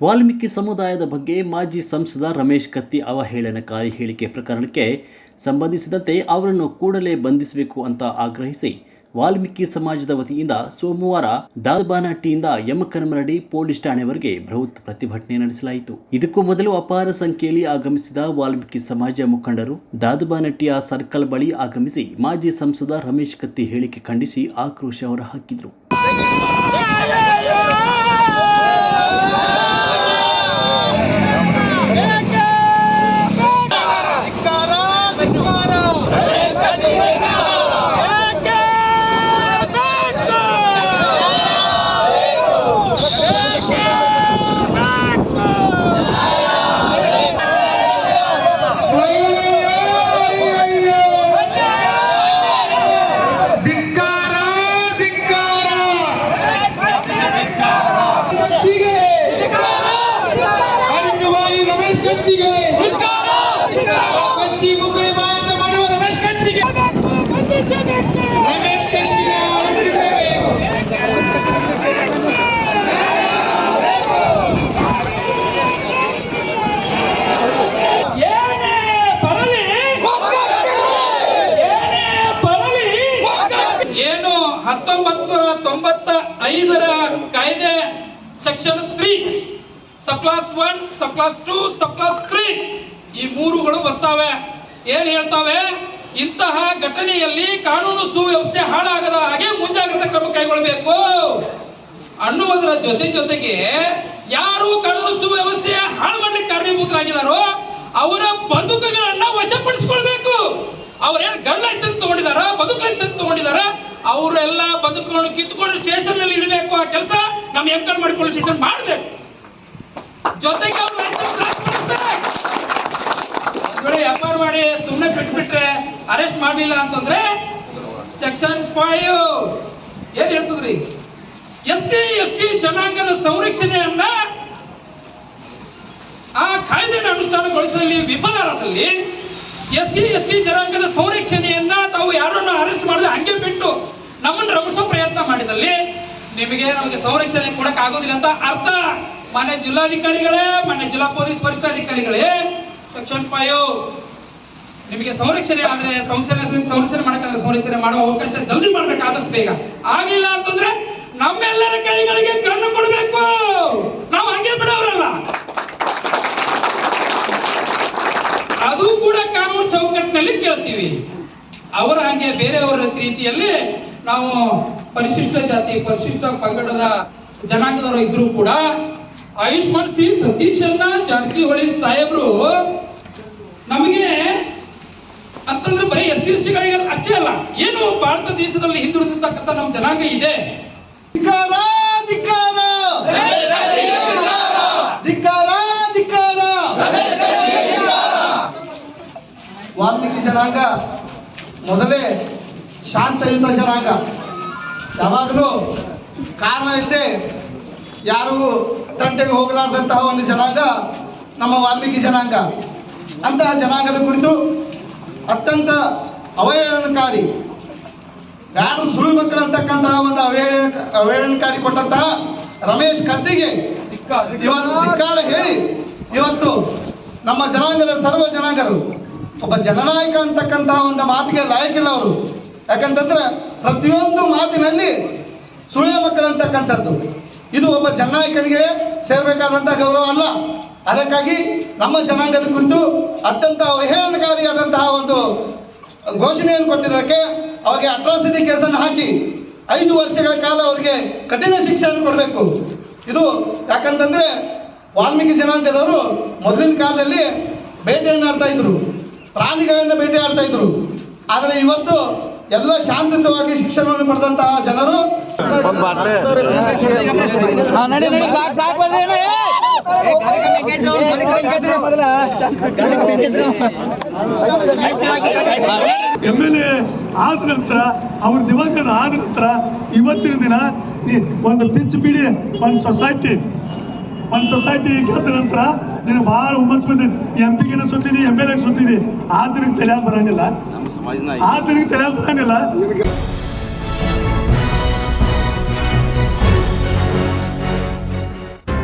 ವಾಲ್ಮೀಕಿ ಸಮುದಾಯದ ಬಗ್ಗೆ ಮಾಜಿ ಸಂಸದ ರಮೇಶ್ ಕತ್ತಿ ಅವಹೇಳನಕಾರಿ ಹೇಳಿಕೆ ಪ್ರಕರಣಕ್ಕೆ ಸಂಬಂಧಿಸಿದಂತೆ ಅವರನ್ನು ಕೂಡಲೇ ಬಂಧಿಸಬೇಕು ಅಂತ ಆಗ್ರಹಿಸಿ ವಾಲ್ಮೀಕಿ ಸಮಾಜದ ವತಿಯಿಂದ ಸೋಮವಾರ ದಾಲ್ಬಾನಹಟ್ಟಿಯಿಂದ ಯಮಕನಮರಡಿ ಪೊಲೀಸ್ ಠಾಣೆವರೆಗೆ ಬೃಹತ್ ಪ್ರತಿಭಟನೆ ನಡೆಸಲಾಯಿತು. ಇದಕ್ಕೂ ಮೊದಲು ಅಪಾರ ಸಂಖ್ಯೆಯಲ್ಲಿ ಆಗಮಿಸಿದ ವಾಲ್ಮೀಕಿ ಸಮಾಜ ಮುಖಂಡರು ದಾದಬಾನಟ್ಟಿಯ ಸರ್ಕಲ್ ಬಳಿ ಆಗಮಿಸಿ ಮಾಜಿ ಸಂಸದ ರಮೇಶ್ ಕತ್ತಿ ಹೇಳಿಕೆ ಖಂಡಿಸಿ ಆಕ್ರೋಶ ಹೊರಹಾಕಿದರು. ಕತ್ತಿಗೆ ಕತ್ತಿ ಮುಗುಳಿ ಮಾರಾಟ ಮಾಡುವ ರಮೇಶ್ ಕತ್ತಿಗೆ ರಮೇಶ್ ಕತ್ತಿಗೆ ಹೊರಡಿಸಬೇಕು. ಏನೇ ಬರಲಿ ಏನೇ ಬರಲಿ. ಏನು ಹತ್ತೊಂಬತ್ತು ನೂರ ತೊಂಬತ್ತ ಐದರ ಕಾಯ್ದೆ section three? Sub clause one sub clause two sub clause three ಈ ಮೂರುಗಳು ಬರ್ತಾವೆ. ಏನ್ ಹೇಳ್ತಾವೆ? ಇಂತಹ ಘಟನೆಯಲ್ಲಿ ಕಾನೂನು ಸುವ್ಯವಸ್ಥೆ ಹಾಳಾಗದ ಹಾಗೆ ಮುಂಜಾಗ್ರತಾ ಕ್ರಮ ಕೈಗೊಳ್ಳಬೇಕು. ಅನ್ನುವುದರ ಜೊತೆ ಜೊತೆಗೆ ಯಾರು ಕಾನೂನು ಸುವ್ಯವಸ್ಥೆ ಹಾಳು ಮಾಡಲಿಕ್ಕೆ ಕಾರಣೀಭೂತರಾಗಿದ್ದಾರೋ ಅವರ ಬದುಕುಗಳನ್ನ ವಶಪಡಿಸಿಕೊಳ್ಬೇಕು. ಅವರೇನು ಗನ್ ಲೈಸೆನ್ಸ್ ತಗೊಂಡಿದಾರ ಬದುಕು ಲೈಸೆನ್ಸ್ ತಗೊಂಡಿದಾರ ಅವರೆಲ್ಲ ಬದುಕುಗಳನ್ನು ಕಿತ್ಕೊಂಡು ಸ್ಟೇಷನ್ನಲ್ಲಿ ಇಡಬೇಕು ಆ ಕೆಲಸ. ನಮ್ಮ ಎಂಕರ್ ಮಾಡಿ ಪೊಲೀಸ್ ಸ್ಟೇಷನ್ ಮಾಡ್ಬೇಕು. ಜೊತೆಗೆ ವೇಳೆ ಆರ್ ಮಾಡಿ ಸುಮ್ಮನೆ ಬಿಟ್ಬಿಟ್ರೆ ಅರೆಸ್ಟ್ ಮಾಡಲಿಲ್ಲ ಅಂತಂದ್ರೆ ಸೆಕ್ಷನ್ ಫೈವ್. ಏನ್ ಹೇಳ್ತದ್ರಿ? ಎಸ್ ಸಿ, ಎಸ್ ಟಿ ಜನಾಂಗದ ಸಂರಕ್ಷಣೆಯನ್ನ ಆ ಕಾಯ್ದೆಯನ್ನು ಅನುಷ್ಠಾನಗೊಳಿಸಲಿ, ವಿಫಲರಾದಲ್ಲಿ ಎಸ್ ಸಿ, ಎಸ್ ಟಿ ಜನಾಂಗದ ಸಂರಕ್ಷಣೆಯನ್ನ ತಾವು ಯಾರನ್ನು ಅರೆಸ್ಟ್ ಮಾಡಿದ್ರೆ ಹಂಗೆ ಬಿಟ್ಟು ನಮ್ಮನ್ನು ರಮಿಸೋ ಪ್ರಯತ್ನ ಮಾಡಿದಲ್ಲಿ ನಿಮಗೆ ನಮಗೆ ಸಂರಕ್ಷಣೆ ಕೊಡಕ್ ಆಗೋದಿಲ್ಲ ಅಂತ ಅರ್ಥ. ಮಾನ್ಯ ಜಿಲ್ಲಾಧಿಕಾರಿಗಳೇ, ಮಾನ್ಯ ಜಿಲ್ಲಾ ಪೊಲೀಸ್ ವರಿಷ್ಠಾಧಿಕಾರಿಗಳೇ ಸೆಕ್ಷನ್ ಫೈವ್ ನಿಮಗೆ ಸಂರಕ್ಷಣೆ ಆದ್ರೆ ಸಂರಕ್ಷಣೆ ಸಂರಕ್ಷಣೆ ಮಾಡಕ್ಕಾದ್ರೆ ಸಂರಕ್ಷಣೆ ಮಾಡುವ ಅವಕಾಶ ಜಲ್ದಿ ಮಾಡ್ಬೇಕಾದಷ್ಟು ಬೇಗ. ಆಗಿಲ್ಲ ಅಂತಂದ್ರೆ ನಮ್ಮೆಲ್ಲರ ಕೈಗಳಿಗೆ ಕಣ್ಣು ಕೊಡಬೇಕು. ನಾವು ಹಂಗೆ ಬಿಡೋರಲ್ಲ. ಅದು ಕೂಡ ಕಾನೂನು ಚೌಕಟ್ಟಿನಲ್ಲಿ ಕೇಳ್ತೀವಿ. ಅವರ ಹಾಗೆ ಬೇರೆಯವರ ರೀತಿಯಲ್ಲಿ ನಾವು ಪರಿಶಿಷ್ಟ ಜಾತಿ, ಪರಿಶಿಷ್ಟ ಪಂಗಡದ ಜನಾಂಗದವರು ಇದ್ರೂ ಕೂಡ ಆಯುಷ್ಮಾನ್ ಸಿ ಸತೀಶನ್ನ ಜಾರಕಿಹೊಳಿ ಸಾಹೇಬ್ರು, ನಮಗೆ ಅಂತಂದ್ರೆ ಬರೀ ಎಸ್ ಸಿ ಎಸ್ ಟಿಗಳಿಗೆ ಅಷ್ಟೇ ಅಲ್ಲ, ಏನು ಭಾರತ ದೇಶದಲ್ಲಿ ಹಿಂದುಳಿದಿರ್ತಕ್ಕಂಥ ನಮ್ಮ ಜನಾಂಗ ಇದೆ? ವಾಲ್ಮೀಕಿ ಜನಾಂಗ ಮೊದಲೇ ಶಾಂತಯುತ ಜನಾಂಗ. ಯಾವಾಗಲೂ ಕಾರಣ ಇಲ್ಲದೆ ಯಾರಿಗೂ ತಂಟೆಗೆ ಹೋಗಲಾರ್ದಂತಹ ಒಂದು ಜನಾಂಗ ನಮ್ಮ ವಾಲ್ಮೀಕಿ ಜನಾಂಗ. ಅಂತಹ ಜನಾಂಗದ ಕುರಿತು ಅತ್ಯಂತ ಅವಹೇಳನಕಾರಿ, ಯಾರು ಸುಳ್ಳು ಮಕ್ಕಳು ಅಂತಕ್ಕಂತಹ ಒಂದು ಅವಹೇಳನ ಅವಹೇಳನಕಾರಿ ಕೊಟ್ಟಂತಹ ರಮೇಶ್ ಕತ್ತಿಗೆ ಧಿಕ್ಕಾರ ಹೇಳಿ ಇವತ್ತು ನಮ್ಮ ಜನಾಂಗದ ಸರ್ವ ಜನಾಂಗರು, ಒಬ್ಬ ಜನನಾಯಕ ಅಂತಕ್ಕಂತಹ ಒಂದು ಮಾತಿಗೆ ಲಾಯಕ್ಕಿಲ್ಲ ಅವರು. ಯಾಕಂತಂದ್ರೆ ಪ್ರತಿಯೊಂದು ಮಾತಿನಲ್ಲಿ ಸುಳ್ಳ ಮಕ್ಕಳು ಅಂತಕ್ಕಂಥದ್ದು. ಇದು ಒಬ್ಬ ಜನನಾಯಕನಿಗೆ ಸೇರಬೇಕಾದಂಥ ಗೌರವ ಅಲ್ಲ. ಅದಕ್ಕಾಗಿ ನಮ್ಮ ಜನಾಂಗದ ಕುರಿತು ಅತ್ಯಂತ ಅವಹೇಳನಕಾರಿಯಾದಂತಹ ಒಂದು ಘೋಷಣೆಯನ್ನು ಕೊಟ್ಟಿದ್ದಕ್ಕೆ ಅವರಿಗೆ ಅಟ್ರಾಸಿಟಿ ಕೇಸನ್ನು ಹಾಕಿ ಐದು ವರ್ಷಗಳ ಕಾಲ ಅವರಿಗೆ ಕಠಿಣ ಶಿಕ್ಷೆಯನ್ನು ಕೊಡಬೇಕು. ಇದು ಯಾಕಂತಂದ್ರೆ ವಾಲ್ಮೀಕಿ ಜನಾಂಗದವರು ಮೊದಲಿನ ಕಾಲದಲ್ಲಿ ಬೇಟೆಯನ್ನು ಆಡ್ತಾ ಇದ್ರು. ಪ್ರಾಣಿಗಳನ್ನು ಬೇಟೆ ಆಡ್ತಾ ಇದ್ರು. ಆದರೆ ಇವತ್ತು ಎಲ್ಲ ಶಾಂತಿಯುತವಾಗಿ ಶಿಕ್ಷಣವನ್ನು ಪಡೆದಂತಹ ಜನರು ನಡಿ ನಡಿ ಸಾಕ್ ಸಾಕ್ ಎಂ ಎಲ್ ಎ ಆದ ನಂತರ ಅವ್ರ ದಿವಂಗತ ಆದ ನಂತರ ಇವತ್ತಿನ ದಿನ ನೀ ಒಂದು ಪಿಚ್ ಬಿಡಿ ಒಂದು ಸೊಸೈಟಿ ಒಂದು ಸೊಸೈಟಿ ಗೆದ್ದ ನಂತರ ನೀನು ಭಾಳ ಹುಮ್ಮಸ್ ಬಂದಿದ್ದು ಎಂ ಪಿಗೆನ ಸುತ್ತಿದಿ ಎಂ ಎಲ್ ಎ ಸುತ್ತಿದಿ. ಆದ್ರಿಂದ ತಲೆಯಾಗ ಬರಂಗಿಲ್ಲ. ಆದ್ರಿಂದ ತಲೆಯಾಗ ಬರಂಗಿಲ್ಲ.